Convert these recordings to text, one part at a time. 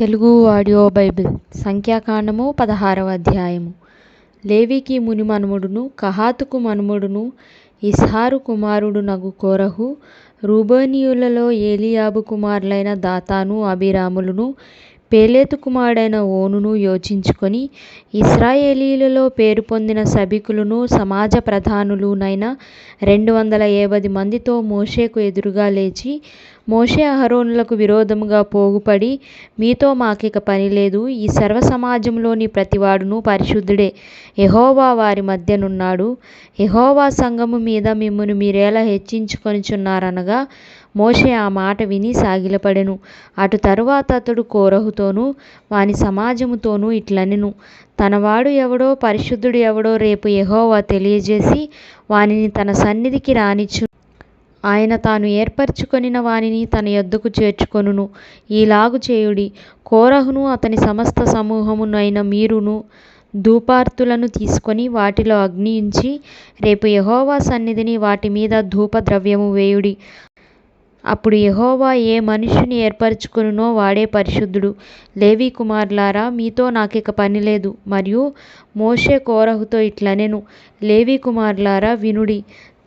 Telugu audio Bible సంఖ్యాకాండము పదహారవ అధ్యాయము. లేవీకి మునిమనుమడును కహాతుకు మనుమడును ఇస్హారు కుమారుడు నగు కోరహు రూబోనీయులలో ఏలియాబు కుమారులైన దాతాను అభిరాములను పేలేతు కుమారుడైన ఓనును యోచించుకొని ఇశ్రాయేలీయులలో పేరు పొందిన సభికులను సమాజ ప్రధానులునైన రెండు వందల ఏభది మందితో మోషేకు ఎదురుగా లేచి మోషే అహరోనులకు విరోధముగా పోగుపడి మీతో మాకిక పనిలేదు ఈ సర్వ సమాజంలోని ప్రతివాడును పరిశుద్ధుడే ఎహోవా వారి మధ్యనున్నాడు ఎహోవా సంఘము మీద మిమ్మును మీరేలా హెచ్చించుకొనిచున్నారనగా మోషే ఆ మాట విని సాగిలపడెను. అటు తరువాత అతడు కోరహుతోనూ వాని సమాజముతోనూ ఇట్లనెను. తనవాడు ఎవడో పరిశుద్ధుడు ఎవడో రేపు ఎహోవా తెలియజేసి వానిని తన సన్నిధికి రానిచ్చు. ఆయన తాను ఏర్పరచుకొనిన వానిని తన యొద్దకు చేర్చుకొనును. ఈలాగు చేయుడి. కోరహును అతని సమస్త సమూహమునైన మీరును ధూపార్తులను తీసుకొని వాటిలో అగ్నియించి రేపు యహోవా సన్నిధిని వాటి మీద ధూపద్రవ్యము వేయుడి. అప్పుడు యెహోవా ఏ మనుషుని ఏర్పరచుకొనునో వాడే పరిశుద్ధుడు. లేవి కుమారులారా మీతో నాకిక పనిలేదు మరియు మోషే కోరహుతో ఇట్లనెను. లేవి కుమారులారా వినుడి.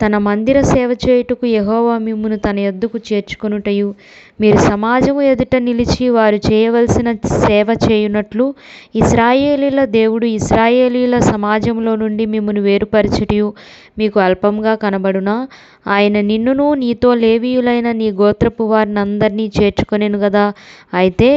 తన మందిర సేవ చేయుటకు యెహోవా మిమ్మును తన యొద్దకు చేర్చుకొనుటయు. మీరు సమాజము ఎదుట నిలిచి వారు చేయవలసిన సేవ చేయునట్లు ఇస్రాయేలీల దేవుడు ఇస్రాయేలీల సమాజంలో నుండి మిమ్మును వేరుపరచుటయు మీకు అల్పంగా కనబడునా? ఆయన నిన్నును నీతో లేవీయులైన నీ గోత్రపు వారినందరినీ చేర్చుకొనేను కదా అయితే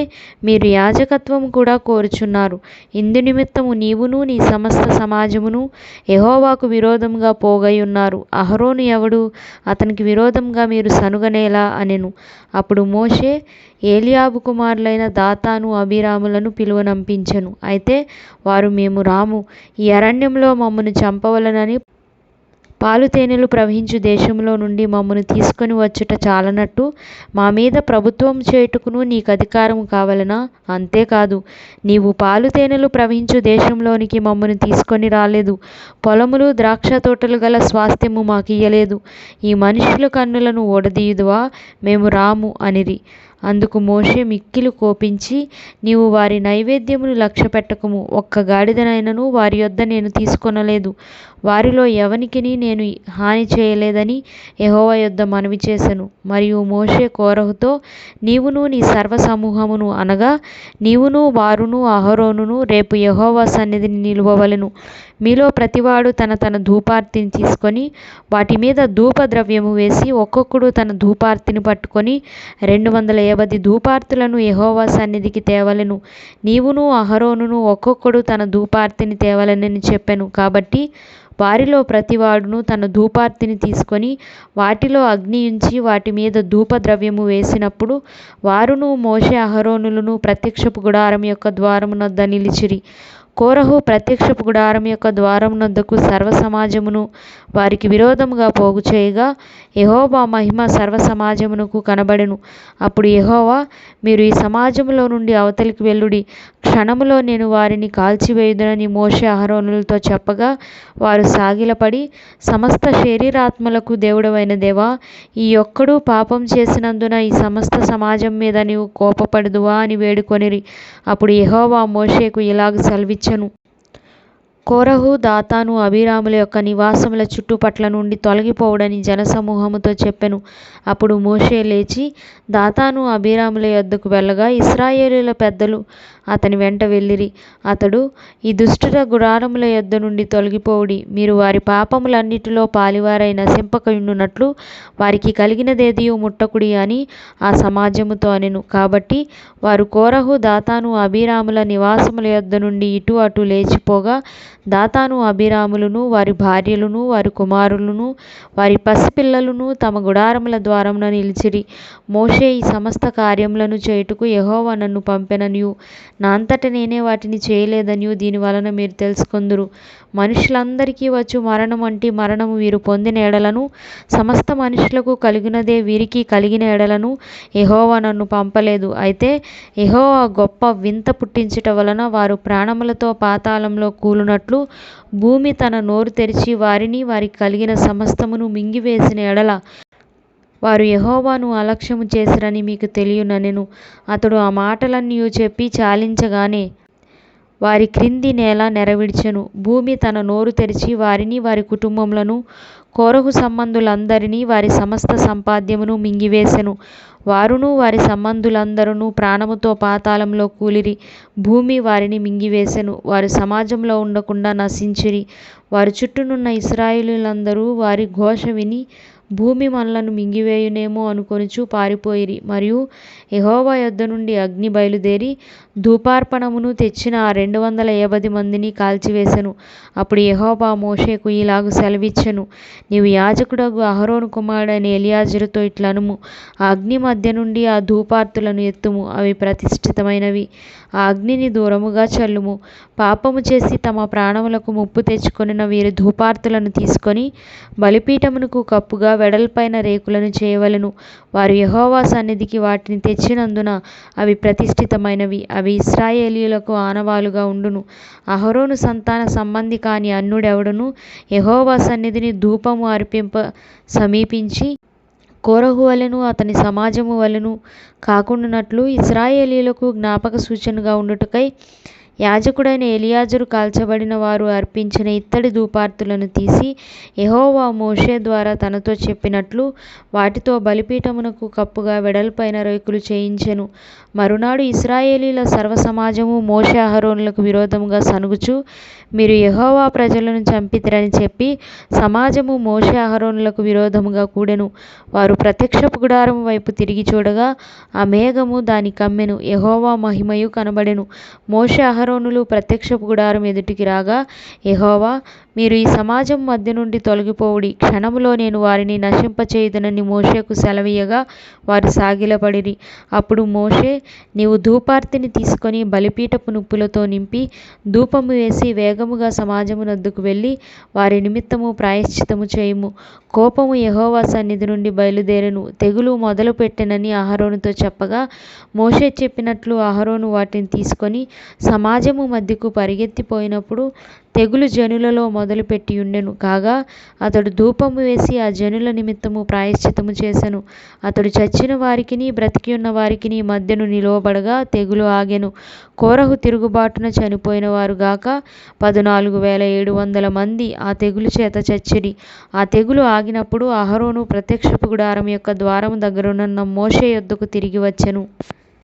మీరు యాజకత్వం కూడా కోరుచున్నారు. ఇందు నిమిత్తము నీవును నీ సమస్త సమాజమును యహోవాకు విరోధంగా పోగై ఉన్నారు అహ అహరోను ఎవడు? అతనికి విరోధంగా మీరు సనుగనేలా అనెను. అప్పుడు మోషే ఏలియాబు కుమారులైన దాతాను అబీరాములను పిలువనంపించెను. అయితే వారు మేము రాము. ఈ అరణ్యంలో మమ్మను చంపవలెనని పాలు తేనెలు ప్రవహించు దేశంలో నుండి మమ్మను తీసుకొని వచ్చుట చాలనట్టు మా మీద ప్రభుత్వం చేయుటకును నీకు అధికారం కావలెనా? అంతేకాదు నీవు పాలు తేనెలు ప్రవహించు దేశంలోనికి మమ్మను తీసుకొని రాలేదు. పొలములు ద్రాక్ష తోటలు గల స్వాస్థ్యము మాకియ్యలేదు. ఈ మనుషుల కన్నులను ఓడదీయుదువా? మేము రాము అనిరి. అందుకు మోషే మిక్కిలి కోపించి నీవు వారి నైవేద్యమును లక్ష్యపెట్టకుము. ఒక్క గాడిదనైనను వారి యొద్ద నేను తీసుకొనలేదు. వారిలో ఎవనికిని నేను హాని చేయలేదని యహోవా యొద్ద మనవి చేశాను మరియు మోషే కోరహుతో నీవును నీ సర్వ సమూహమును అనగా నీవును వారును అహరోనును రేపు యహోవా సన్నిధిని నిలువవలెను. మీలో ప్రతివాడు తన తన ధూపార్తిని తీసుకొని వాటి మీద ధూపద్రవ్యము వేసి ఒక్కొక్కడు తన ధూపార్తిని పట్టుకొని రెండు వందల యాభై ధూపార్తులను యహోవా సన్నిధికి తేవలను. నీవును అహరోనును ఒక్కొక్కడు తన ధూపార్తిని తేవలెనని చెప్పాను. కాబట్టి వారిలో ప్రతివాడును తన ధూపార్తిని తీసుకొని వాటిలో అగ్ని ఉంచి వాటి మీద ధూపద్రవ్యము వేసినప్పుడు వారును మోషే అహరోనులను ప్రత్యక్షపు గుడారం యొక్క ద్వారమునొద్ద నిలిచిరి. కోరహు ప్రత్యక్షపు గుడారం యొక్క ద్వారమునొద్దకు సర్వ సమాజమును వారికి విరోధముగా పోగు చేయగా యహోవా మహిమ సర్వ సమాజమునకు కనబడెను. అప్పుడు యహోవా మీరు ఈ సమాజములో నుండి అవతలికి వెల్లుడి క్షణములో నేను వారిని కాల్చివేయుదునని మోషే అహరోనులతో చెప్పగా వారు సాగిలపడి సమస్త శరీరాత్మలకు దేవుడవైన దేవా ఈ ఒక్కడు పాపం చేసినందున ఈ సమస్త సమాజం మీద నీవు కోపపడదువా? అని వేడుకొనిరి. అప్పుడు యహోవా మోషేకు ఇలాగ సెలవిచ్చెను కోరహు దాతాను అబీరాముల యొక్క నివాసముల చుట్టుపట్ల నుండి తొలగిపోవుడని జనసమూహముతో చెప్పెను. అప్పుడు మోషే లేచి దాతాను అబీరాముల యొద్దకు వెళ్ళగా ఇస్రాయేలుల పెద్దలు అతని వెంట వెళ్ళిరి. అతడు ఈ దుష్టుల గుడారముల యొద్ద నుండి తొలగిపోవుడి. మీరు వారి పాపములన్నిటిలో పాలివారై నశింపకయుండునట్లు వారికి కలిగినదేదియు ముట్టకుడి అని ఆ సమాజముతో అనెను కాబట్టి వారు కోరహు దాతాను అబీరాముల నివాసముల యొద్ద నుండి ఇటు అటు లేచిపోగా దాతాను అబీరాములను వారి భార్యలను వారి కుమారులను వారి పసిపిల్లలను తమ గుడారముల ద్వారమున నిలిచిరి. మోషే ఈ సమస్త కార్యములను చేయుటకు యెహోవా నన్ను పంపెననియు. నా అంతట నేనే వాటిని చేయలేదనియు. దీని వలన మీరు తెలుసుకొందురు. మనుషులందరికీ వచ్చు మరణం వంటి మరణము వీరు పొందిన ఎడలను. సమస్త మనుషులకు కలిగినదే వీరికి కలిగిన ఎడలను ఎహోవా నన్ను పంపలేదు. అయితే ఎహోవా గొప్ప వింత పుట్టించుట వలన వారు ప్రాణములతో పాతాళంలో కూలునట్లు భూమి తన నోరు తెరిచి వారిని వారికి కలిగిన సమస్తమును మింగివేసిన ఎడల వారు యహోవాను అలక్ష్యము చేసిరని మీకు తెలియుననెను. అతడు ఆ మాటలన్నీ చెప్పి చాలించగానే వారి క్రింది నేల నెరవిడిచెను భూమి తన నోరు తెరిచి వారిని వారి కుటుంబములను కోరహు సంబంధులందరినీ వారి సమస్త సంపాద్యమును మింగివేసెను. వారును వారి సంబంధులందరును ప్రాణముతో పాతాళంలో కూలిరి. భూమి వారిని మింగివేసెను. వారు సమాజంలో ఉండకుండా నశించిరి. వారి చుట్టూనున్న ఇశ్రాయేలీయులందరూ వారి ఘోష విని భూమి మనలను మింగివేయునేమో అనుకొనుచు పారిపోయిరి. మరియు యెహోవా యొద్ద నుండి అగ్ని బయలుదేరి ధూపార్పణమును తెచ్చిన ఆ రెండు వందల యాభై మందిని కాల్చివేసెను. అప్పుడు యెహోవా మోషేకు ఈలాగు సెలవిచ్చెను. నీవు యాజకుడగు అహరోను కుమారుడైన ఎలియాజరుతో ఇట్లనుము ఆ అగ్ని మధ్య నుండి ఆ ధూపార్తులను ఎత్తుము. అవి ప్రతిష్ఠితమైనవి. ఆ అగ్నిని దూరముగా చల్లుము. పాపము చేసి తమ ప్రాణములకు ముప్పు తెచ్చుకొనిన వీరి ధూపార్తులను తీసుకొని బలిపీఠమునకు కప్పుగా వెడల్పైన రేకులను చేయవలెను. వారు యహోవా సన్నిధికి వాటిని తెచ్చినందున అవి ప్రతిష్ఠితమైనవి. అవి ఇశ్రాయేలీయులకు ఆనవాలుగా ఉండును. అహరోను సంతాన సంబంధి కాని అన్యుడెవడును యెహోవా సన్నిధిని ధూపము అర్పింప సమీపించి కోరహు వలెను అతని సమాజము వలెను కాకుండునట్లు ఇశ్రాయేలీయులకు జ్ఞాపక సూచనగా ఉండుటకై యాజకుడైన ఎలియాజరు కాల్చబడిన వారు అర్పించిన ఇత్తడి ధూపార్తులను తీసి యెహోవా మోషే ద్వారా తనతో చెప్పినట్లు వాటితో బలిపీఠమునకు కప్పుగా వెడల్పైన రేకులు చేయించెను. మరునాడు ఇస్రాయేలీల సర్వసమాజము మోషే అహరోనులకు విరోధముగా సనుగుచు మీరు యెహోవా ప్రజలను చంపితిరని చెప్పి సమాజము మోషే అహరోనులకు విరోధముగా కూడెను. వారు ప్రత్యక్షపు గుడారం వైపు తిరిగి చూడగా ఆ మేఘము దాని కమ్మెను ఎహోవా మహిమయు కనబడెను. మోషే అహరోనులు ప్రత్యక్షపు గుడారం ఎదుటికి రాగా యెహోవా మీరు ఈ సమాజం మధ్య నుండి తొలగిపోవుడి. క్షణములో నేను వారిని నశింపచేయుదునని మోషేకు సెలవీయగా వారు సాగిలపడిరి. అప్పుడు మోషే నీవు ధూపార్తిని తీసుకొని బలిపీఠపు నుప్పులతో నింపి ధూపము వేసి వేగముగా సమాజమునొద్దకు వెళ్ళి వారి నిమిత్తము ప్రాయశ్చితము చేయుము. కోపము యహోవా సన్నిధి నుండి బయలుదేరను. తెగులు మొదలు పెట్టెనని అహరోనుతో చెప్పగా మోషే చెప్పినట్లు అహరోను వాటిని తీసుకొని సమాజము మధ్యకు పరిగెత్తిపోయినప్పుడు తెగులు జనులలో మొదలుపెట్టి ఉండెను. కాగా అతడు ధూపము వేసి ఆ జనుల నిమిత్తము ప్రాయశ్చిత్తము చేసెను. అతడు చచ్చిన వారికిని బ్రతికియున్న వారికిని మధ్యను నిలువబడగా తెగులు ఆగెను. కోరహు తిరుగుబాటున చనిపోయిన వారు గాక పద్నాలుగు వేల ఏడు వందల మంది ఆ తెగులు చేత చచ్చిరి. ఆ తెగులు ఆగినప్పుడు అహరోను ప్రత్యక్షపు గుడారం యొక్క ద్వారము దగ్గరున్న మోషే యొద్దకు తిరిగి వచ్చెను.